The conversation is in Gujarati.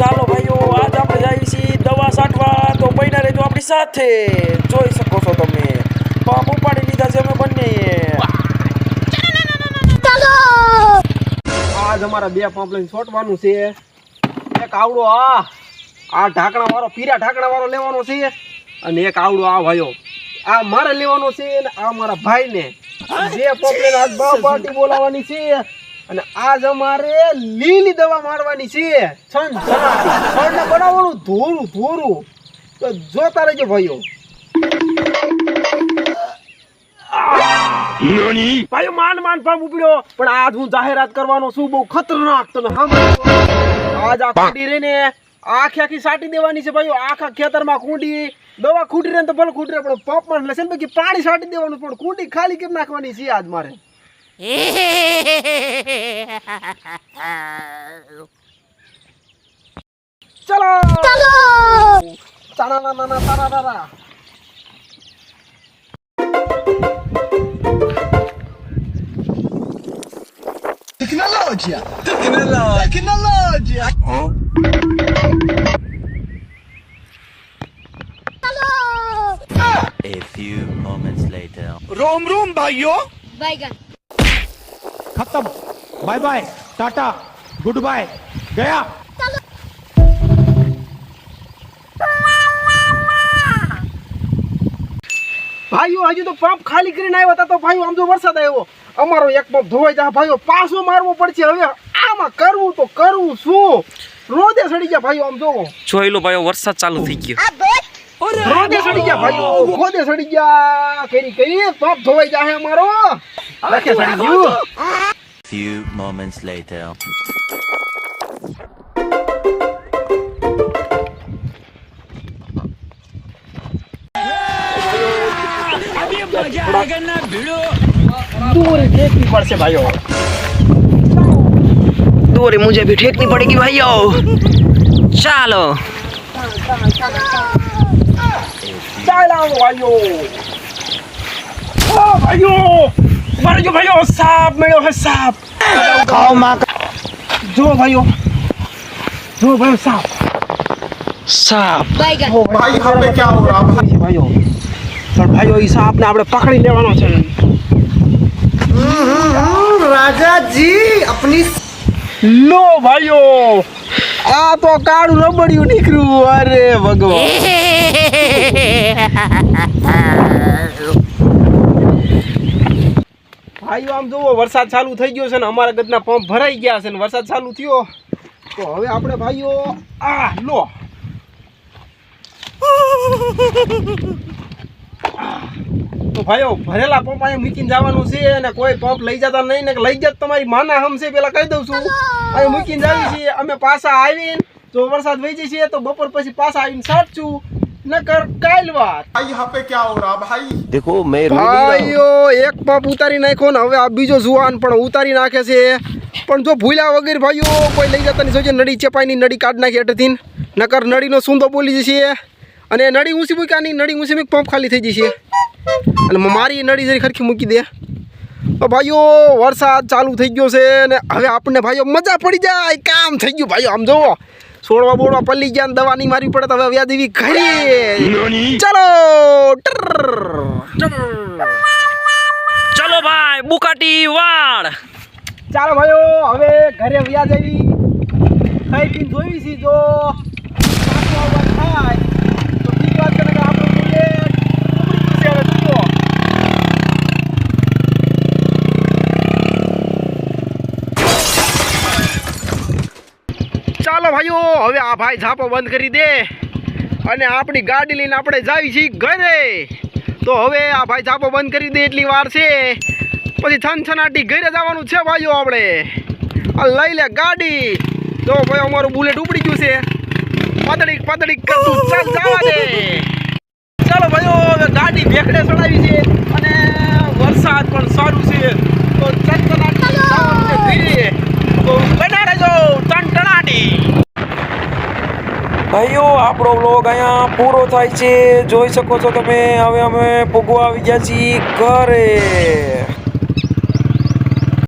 ચાલો ભાઈઓ, આજ આપણે જઈએ છીએ દવા છાંટવા તો બન્યા રહેજો આપણી સાથે. જોઈ શકો છો તમે. પંપ ઉપાડી લીધા છે અમે બંને. આજ અમારા બે પંપ લઈને છોટવાનું છે. એક આવડો આ આ ઢાંકણા વાળો પીરા ઢાંકણા વાળો લેવાનો છે. અને એક આવડો આ ભાઈઓ. આ મારે લેવાનો છે અને આ મારા ભાઈને. જે પોપલેન આજ બહુ પાર્ટી બોલાવવાની છે. અને આજ અમારે લીલી દવા મારવાની છે. છન છનાટી છણને બનાવવાનું ધોરું ધોરું. તો જોતા રહેજો ભાઈઓ. ભાઈઓ માન માન પંપ ઉપડ્યો. પણ આજ હું જાહેરાત કરવાનો છું બહુ ખતરનાક તમે આજ આ કુંડી રહીને આખી આખી સાટી દેવાની છે ભાઈઓ. આખા ખેતરમાં કુંડી. દવા ખૂટી રહે ને તો ભલે ખૂટી રહે પણ પંપમાં લસણ પૈકી પાણી સાટી દેવાનું પણ કુંડી ખાલી કેમ નાખવાની છે આજ મારે? চলো চলো চারা না না তারা তারা Tecnologia! Tecnologia! Tecnologia! Oh. Hello! Ah. A few moments later. Rom rom, bhaiyo! Bye, ખતમ. Bye bye tata good bye ગયા. ભાઈઓ હજુ તો પંપ ખાલી કરીને આવ્યા હતા તો ભાઈઓ આમ જો વરસાદ આવ્યો. અમારો એક પંપ ધોવાઈ જાય. ભાઈઓ પાછો મારવો પડશે. હવે આમાં કરવું તો કરવું શું? રોજે સડી ગયા ભાઈઓ આમ જોવો. જોઈ લો ભાઈઓ વરસાદ ચાલુ થઈ ગયો. રોજે સડી ગયા ભાઈઓ. રોજે સડી ગયા. કેરી કઈ પંપ ધોવાઈ જાય અમારો. લખે સડી ગયું. Few moments later. दूरी देखनी पड़ से भाइयों दूरी मुझे भी ठेकनी पड़ेगी भाइयों चलो चलो भाइयों भाइयों મારો ભાઈઓ સાપ મળ્યો હે સાપ ખાઓ માં જો ભાઈઓ જો ભાઈઓ સાપ સાપ ભાઈ આપણે ક્યાં હો રહ્યા ભાઈઓ પણ ભાઈઓ એ સાપને આપણે પકડી લેવાનો છે રાજાજી આપની લો ભાઈઓ આ તો કાળું રબડિયું નીકળ્યું અરે ભગવાન ભાઈઓ, આમ જુઓ, વરસાદ ચાલુ થઈ ગયો છે ને અમારા ગદના પંપ ભરાઈ ગયા છે ને વરસાદ ચાલુ થયો. તો હવે આપણે ભાઈઓ, આ લો. તો ભાઈઓ, ભરેલા પંપ અહીંયા મૂકીને જવાનું છે અને કોઈ પંપ લઈ જતા નહીં ને લઈ જત તમારી માના હમશે પેલા કહી દઉં છું. અહીં મૂકીને જાવી છીએ. અમે પાછા આવીને જો વરસાદ વહી જશે તો બપોર પછી પાછા આવીને સાચું. નકર કાલવા ભાઈ હાપે ક્યાં હો રા ભાઈ? દેખો મે ભાઈઓ એક પાપ ઉતારી નાખ્યો ને હવે આ બીજો જુવાન પણ ઉતારી નાખે છે. પણ જો ભૂલ્યા વગર ભાઈઓ કોઈ લઈ જતા નહીં. સોજે નડી ચેપાઈની નડી કાઢ નાખી હેઠથી નકર નડીનો સુંદો બોલી જશે. અને નડી ઊંચી મૂક્યાની નડી ઊંચી મૂકી પંપ ખાલી થઈ જશે. અને મારી નડી જરી ખરખી મૂકી દે. તો ભાઈઓ વરસાદ ચાલુ થઈ ગયો છે અને હવે આપણને ભાઈઓ મજા પડી જાય. કામ થઈ ગયું. ભાઈઓ આમ જોવો. છોડવા બોડવા પલ્લી ગયા દવાની દવા નહીં મારવી પડે તો હવે વ્યાજ એવી ઘરી ચાલો. ચલો ભાઈ બુકાટી વાળ. ચાલો ભાઈઓ હવે ઘરે વ્યાજ આવી. ખાઈ પીને જોઈ છી જો. થાય તો બીજી વાત કરે કે આપણું બુલેટ ઉપડી જશે હવે જુઓ ભાઈઓ, હવે આ ભાઈ ઝાપો બંધ કરી દે અને આપણી ગાડી લઈને આપણે જાવી છીએ ઘરે. તો હવે આ ભાઈ ઝાપો બંધ કરી દે એટલી વાર છે. પછી છનછનાટી ઘરે જવાનું છે ભાઈઓ આપણે. આ લઈ લે ગાડી. જો ભાઈ અમારું બુલેટ ઉપડી ગયું છે. પાતળી પાતળી કરતું ચાલ જવા દે ચાલો ભાઈઓ ગાડી ભેખડે ચડાવી છે. અને વરસાદ પણ સારું છે તો છનછનાટી જવાનું છે ઘરે તો બના રહેજો ટનટનાટી ભાઈઓ, આપણો બ્લોગ અહીંયા પૂરો થાય છે. જોઈ શકો છો તમે. હવે અમે પૂગવા આવી ગયા છીએ ઘરે.